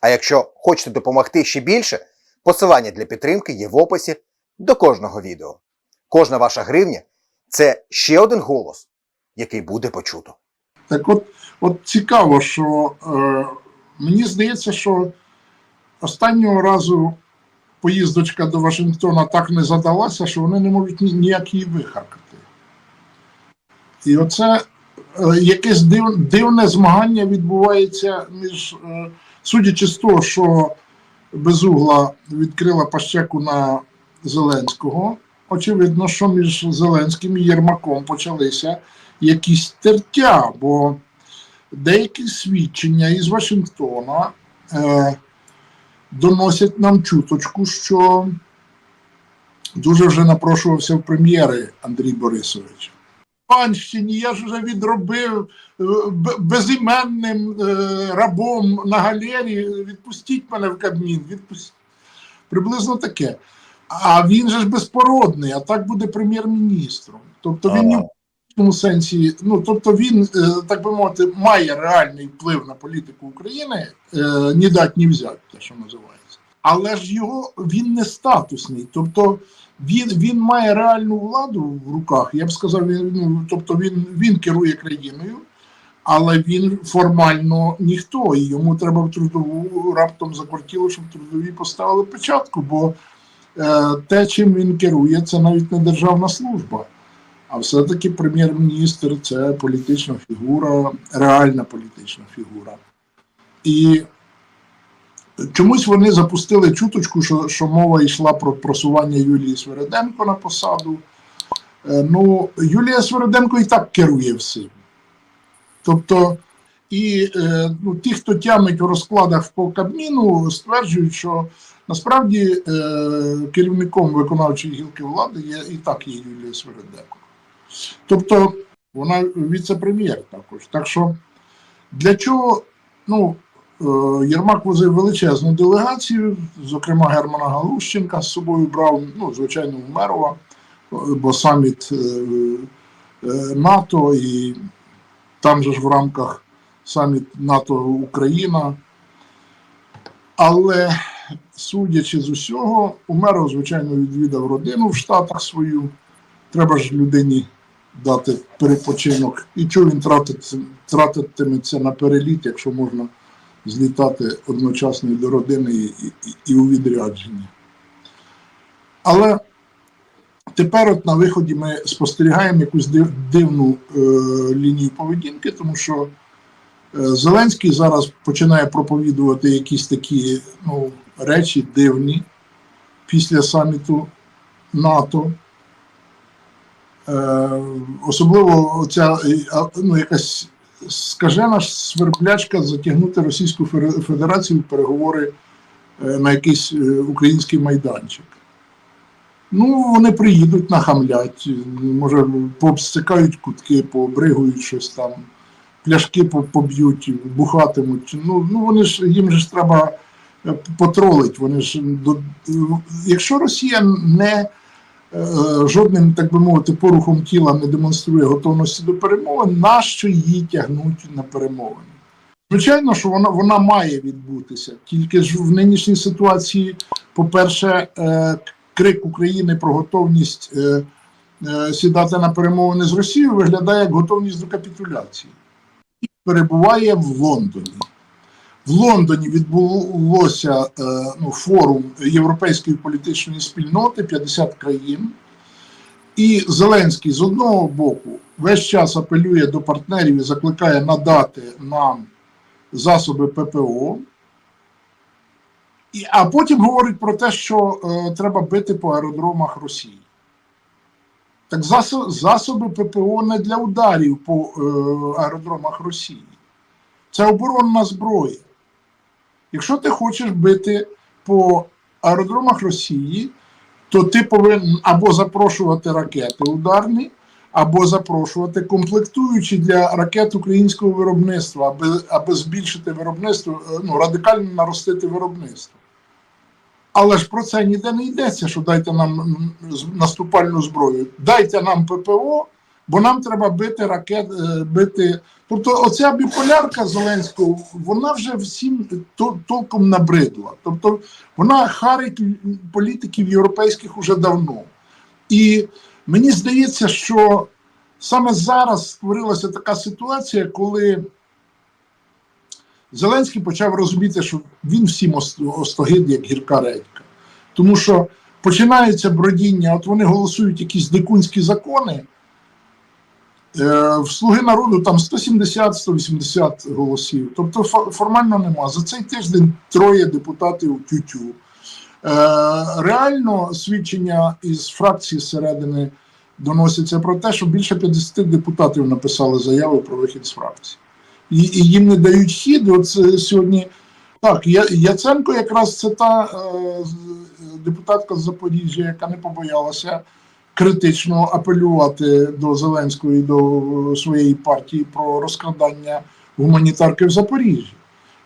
А якщо хочете допомогти ще більше, посилання для підтримки є в описі до кожного відео. Кожна ваша гривня це ще один голос, який буде почуто. Так от, от цікаво, що е, мені здається, що останнього разу поїздочка до Вашингтона так не задалася, що вони не можуть ні- ніяк її вихаркати. І оце е, якесь див, дивне змагання відбувається між, е, судячи з того, що Безугла відкрила пащеку на Зеленського. Очевидно, що між Зеленським і Єрмаком почалися якісь тертя, бо деякі свідчення із Вашингтона е, доносять нам чуточку, що дуже вже напрошувався в прем'єри Андрій Борисович. Панщині я ж вже відробив е, безіменним е, рабом на галері. Відпустіть мене в Кабмін. Відпустіть. Приблизно таке. А він же ж безпородний, а так буде прем'єр-міністром. Тобто він ні в тому сенсі, ну тобто він, е, так би мовити, має реальний вплив на політику України, ні дать, ні взять, те, що називається. Але ж його він не статусний. Тобто він, він має реальну владу в руках. Я б сказав, він, ну, тобто він, він керує країною, але він формально ніхто. І йому треба в трудову раптом заквартіло, щоб трудові поставили печатку, бо е, те, чим він керує, це навіть не державна служба. А все-таки прем'єр-міністр це політична фігура, реальна політична фігура. І чомусь вони запустили чуточку, що, що мова йшла про просування Юлії Свереденко на посаду. Е, Ну, Юлія Свереденко і так керує всім. Тобто, і е, ну, ті, хто тямить у розкладах по Кабміну, стверджують, що насправді е, керівником виконавчої гілки влади є і так є Юлія Свереденко. Тобто вона віце-прем'єр також. Так що для чого ну, Єрмак возив величезну делегацію, зокрема Германа Галущенка з собою брав, ну, звичайно, Умерова, е, бо саміт е, е, НАТО і там же ж в рамках саміт НАТО Україна. Але судячи з усього, Умеров, звичайно, відвідав родину в Штатах свою. Треба ж людині дати перепочинок. І чого він тратитиметься на переліт, якщо можна злітати одночасно і до родини і, і, і у відрядженні. Але тепер от на виході ми спостерігаємо якусь див- дивну е, лінію поведінки, тому що е, Зеленський зараз починає проповідувати якісь такі ну, речі дивні після саміту НАТО. Е, особливо ця ну, якась скажена сверблячка затягнути Російську Федерацію в переговори е, на якийсь е, український майданчик. Ну, вони приїдуть, нахамлять, може, пообстикають кутки, пообригують щось там, пляшки поб'ють, бухатимуть. Ну, ну вони ж їм же ж треба е, потролить. Вони ж якщо Росія не жодним, так би мовити, порухом тіла не демонструє готовності до перемовин, нащо її тягнуть на перемовини? Звичайно, що вона, вона має відбутися. Тільки ж в нинішній ситуації, по-перше, е, крик України про готовність е, е, сідати на перемовини з Росією виглядає як готовність до капітуляції. Перебуває в Лондоні. В Лондоні відбулося е, ну, форум Європейської політичної спільноти 50 країн. І Зеленський з одного боку весь час апелює до партнерів і закликає надати нам засоби ППО. І, а потім говорить про те, що е, треба бити по аеродромах Росії. Так засоби, ППО не для ударів по е, аеродромах Росії. Це оборонна зброя. Якщо ти хочеш бити по аеродромах Росії, то ти повинен або запрошувати ракети ударні, або запрошувати комплектуючі для ракет українського виробництва, аби, аби збільшити виробництво, е, ну, радикально наростити виробництво. Але ж про це ніде не йдеться, що дайте нам наступальну зброю. Дайте нам ППО, бо нам треба бити ракет, е, бити. Тобто, оця біполярка Зеленського, вона вже всім толком набридла. Тобто, вона харить політиків європейських уже давно. І мені здається, що саме зараз створилася така ситуація, коли Зеленський почав розуміти, що він всім ост- остогид, як гірка редька. Тому що починається бродіння, от вони голосують якісь дикунські закони. Е, в Слуги народу там 170-180 голосів. Тобто формально нема. За цей тиждень троє депутатів тютю. Е, реально свідчення із фракції зсередини доносяться про те, що більше 50 депутатів написали заяви про вихід з фракції. І, і їм не дають хід. От сьогодні. Так, Яценко якраз це та е, депутатка з Запоріжжя, яка не побоялася критично апелювати до Зеленського і до своєї партії про розкрадання гуманітарки в Запоріжжі.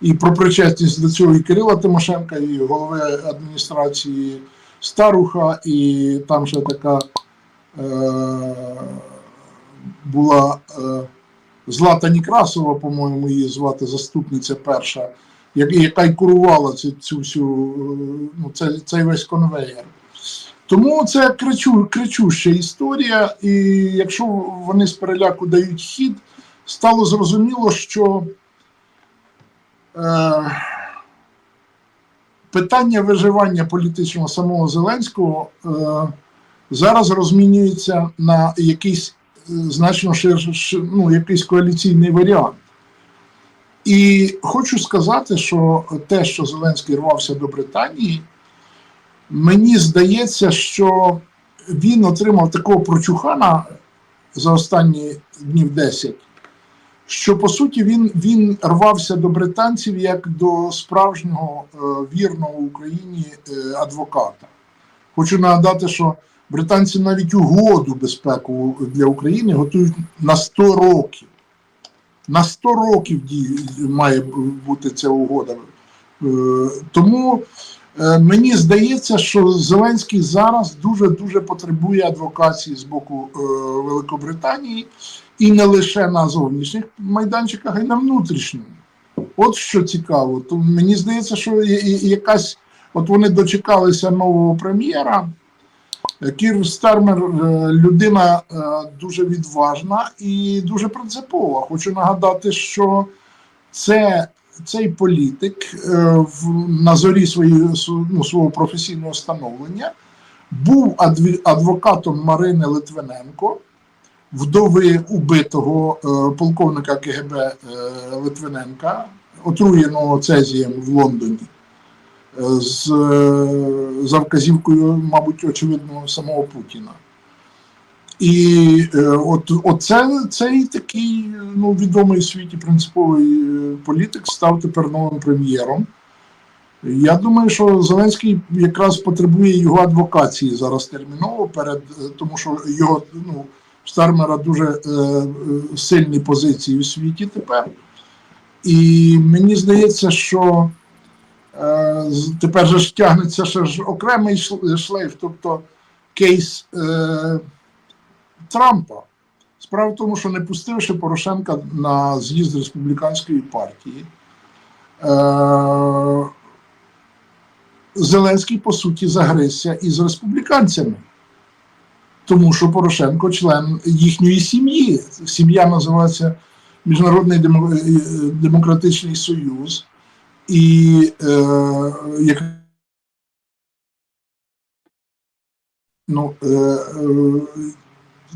І про причетність до цього і Кирила Тимошенка, і голови адміністрації Старуха, і там ще така е, була е, Злата Некрасова, по-моєму, її звати заступниця перша, яка й курувала цю, цю всю, е, ну, цей, цей весь конвеєр. Тому це кричу, кричуща історія, і якщо вони з переляку дають хід, стало зрозуміло, що е, питання виживання політичного самого Зеленського е, зараз розмінюється на якийсь е, значно ширший, ну, якийсь коаліційний варіант. І хочу сказати, що те, що Зеленський рвався до Британії, мені здається, що він отримав такого прочухана за останні днів 10, що по суті він, він рвався до британців як до справжнього е, вірного Україні е, адвоката. Хочу нагадати, що британці навіть угоду безпекову для України готують на 100 років. На 100 років має бути ця угода. Е, Тому мені здається, що Зеленський зараз дуже дуже потребує адвокації з боку е, Великобританії і не лише на зовнішніх майданчиках, а й на внутрішньому. От що цікаво. То мені здається, що якась, от вони дочекалися нового прем'єра. Кір Стармер е, людина е, дуже відважна і дуже принципова. Хочу нагадати, що це, цей політик е, на зорі свої, ну, свого професійного становлення був адвокатом Марини Литвиненко, вдови убитого е, полковника КГБ е, Литвиненка, отруєного цезієм в Лондоні з, за вказівкою, мабуть, очевидно, самого Путіна. І е, от, оце, цей такий ну, відомий у світі принциповий е, політик став тепер новим прем'єром. Я думаю, що Зеленський якраз потребує його адвокації зараз терміново, перед, е, тому що його ну, Стармера дуже е, е, сильні позиції у світі тепер. І мені здається, що Е, Тепер же ж тягнеться ще ж окремий шлейф, тобто кейс е, Трампа. Справа в тому, що не пустивши Порошенка на з'їзд республіканської партії, е, Зеленський, по суті, загрився із республіканцями. Тому що Порошенко член їхньої сім'ї. Сім'я називається Міжнародний е, Демократичний Союз. І е, як ну, е, е,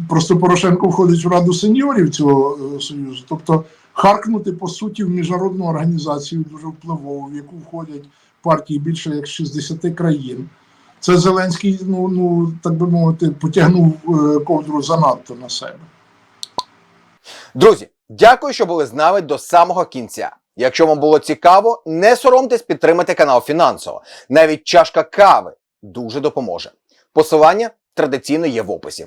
просто Порошенко входить в Раду сеньорів цього е, союзу. Тобто харкнути по суті в міжнародну організацію дуже впливову, в яку входять партії більше як 60 країн. Це Зеленський, ну, ну так би мовити, потягнув е, ковдру занадто на себе. Друзі, дякую, що були з нами до самого кінця. Якщо вам було цікаво, не соромтесь підтримати канал фінансово. Навіть чашка кави дуже допоможе. Посилання традиційно є в описі.